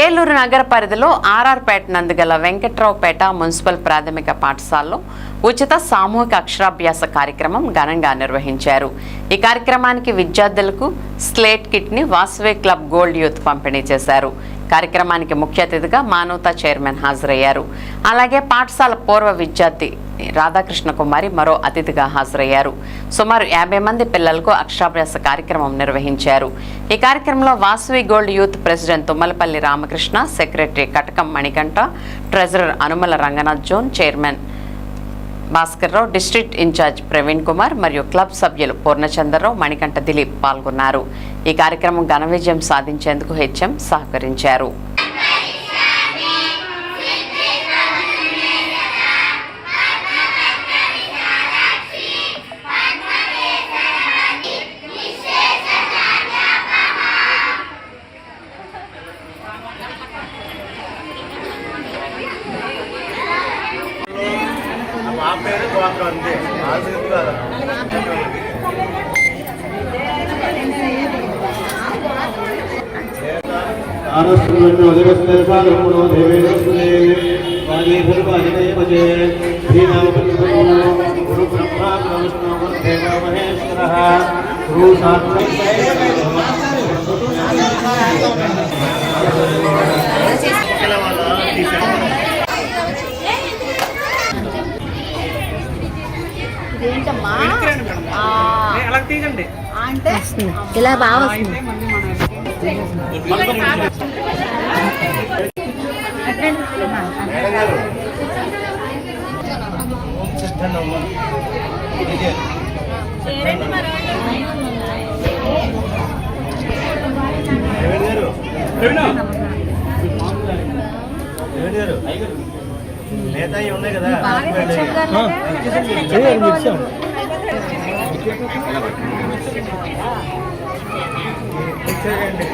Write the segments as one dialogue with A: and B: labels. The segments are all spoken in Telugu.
A: ఏలూరు నగర పరిధిలో ఆర్ఆర్పేట నందుగల వెంకట్రావుపేట మున్సిపల్ ప్రాథమిక పాఠశాలలో ఉచిత సామూహిక అక్షరాభ్యాస కార్యక్రమం ఘనంగా నిర్వహించారు. ఈ కార్యక్రమానికి విద్యార్థులకు స్లేట్ కిట్ని ని క్లబ్ గోల్డ్ యూత్ పంపిణీ చేశారు. కార్యక్రమానికి ముఖ్య అతిథిగా మానవతా చైర్మన్ హాజరయ్యారు. అలాగే పాఠశాల పూర్వ విద్యార్థి రాధాకృష్ణ కుమారి మరో అతిథిగా హాజరయ్యారు. సుమారు యాభై మంది పిల్లలకు అక్షరాభ్యాస కార్యక్రమం నిర్వహించారు. ఈ కార్యక్రమంలో Vasavi gold youth president Tummalapalli Ramakrishna secretary Katakam Manikanta treasurer Anumala Ranganath zone chairman Bhaskar Rao district incharge Praveen Kumar మరియు క్లబ్ సభ్యులు పూర్ణచంద్రరావు మణికంఠ దిలీప్ పాల్గొన్నారు. ఈ కార్యక్రమం ఘన విజయం సాధించేందుకు హెచ్ఎం సహకరించారు.
B: పేరు గోత్రం అంతే ఆల్సింది కాదు
C: ఆనస్సులను అధిగస్తే సాగరమును దేవేశ్వరే వాజే భర్వాజనే భజే శ్రీనామపతిపదో గురు బ్రహ్మ విష్ణు గురుదేవ మహేశ్వరః గురు సాక్షాత్
D: అలా
E: అంటే
F: ఇలా బాగా
B: గారు
D: ప్రవీణ
B: ప్రవీణ్ గారు మిగతా ఇవి ఉన్నాయి కదా ఇచ్చేయండి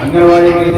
C: అంగన్వాడీ